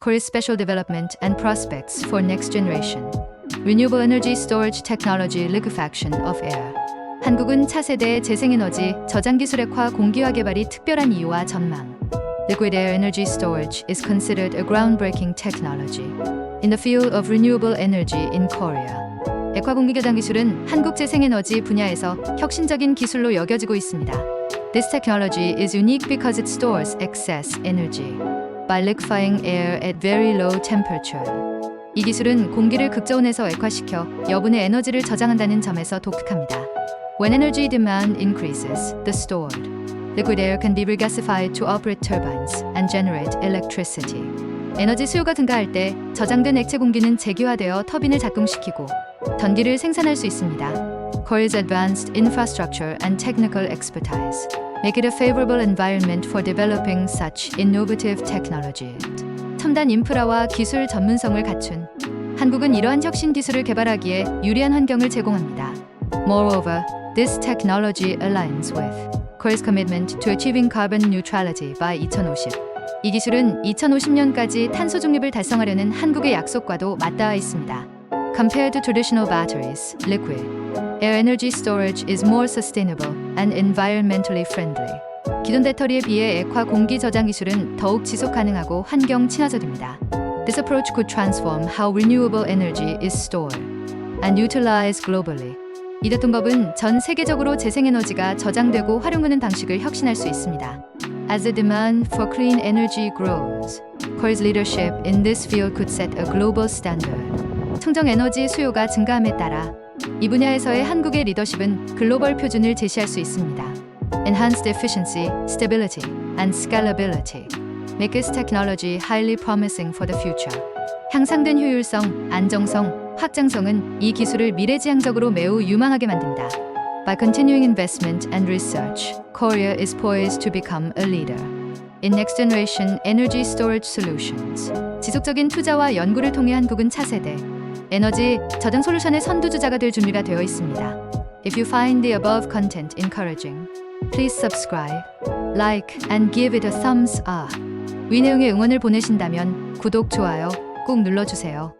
Korea's special development and prospects for next generation. Renewable energy storage technology liquefaction of air. 한국은 차세대 재생에너지 저장 기술핵화 공기화 개발이 특별한 이유와 전망. Liquid air energy storage is considered a groundbreaking technology in the field of renewable energy in Korea. 액화 공기 저장 기술은 한국 재생에너지 분야에서 혁신적인 기술로 여겨지고 있습니다. This technology is unique because it stores excess energy by liquefying air at very low temperature. 이 기술은 공기를 극저온에서 액화시켜 여분의 에너지를 저장한다는 점에서 독특합니다. When energy demand increases, the stored liquid air can be regasified to operate turbines and generate electricity. 에너지 수요가 증가할 때 저장된 액체 공기는 재기화되어 터빈을 작동시키고 전기를 생산할 수 있습니다. Korea's advanced infrastructure and technical expertise make it a favorable environment for developing such innovative technology. 첨단 인프라와 기술 전문성을 갖춘 한국은 이러한 혁신 기술을 개발하기에 유리한 환경을 제공합니다. Moreover, this technology aligns with Korea's commitment to achieving carbon neutrality by 2050. 이 기술은 2050년까지 탄소 중립을 달성하려는 한국의 약속과도 맞닿아 있습니다. Compared to traditional batteries, liquid air energy storage is more sustainable and environmentally friendly. 기존 배터리에 비해 액화 공기 저장 기술은 더욱 지속 가능하고 환경 친화적입니다. This approach could transform how renewable energy is stored and utilized globally. 이 대통법은 전 세계적으로 재생에너지가 저장되고 활용하는 방식을 혁신할 수 있습니다. As the demand for clean energy grows, Korea's leadership in this field could set a global standard. 청정 에너지 수요가 증가함에 따라 이 분야에서의 한국의 리더십은 글로벌 표준을 제시할 수 있습니다. Enhanced efficiency, stability, and scalability make this technology highly promising for the future. 향상된 효율성, 안정성, 확장성은 이 기술을 미래지향적으로 매우 유망하게 만든다. By continuing investment and research, Korea is poised to become a leader in next generation energy storage solutions. 지속적인 투자와 연구를 통해 한국은 차세대 에너지 저장 솔루션의 선두주자가 될 준비가 되어 있습니다. If you find the above content encouraging, please subscribe, like, and give it a thumbs up. 위 내용의 응원을 보내신다면 구독, 좋아요 꼭 눌러주세요.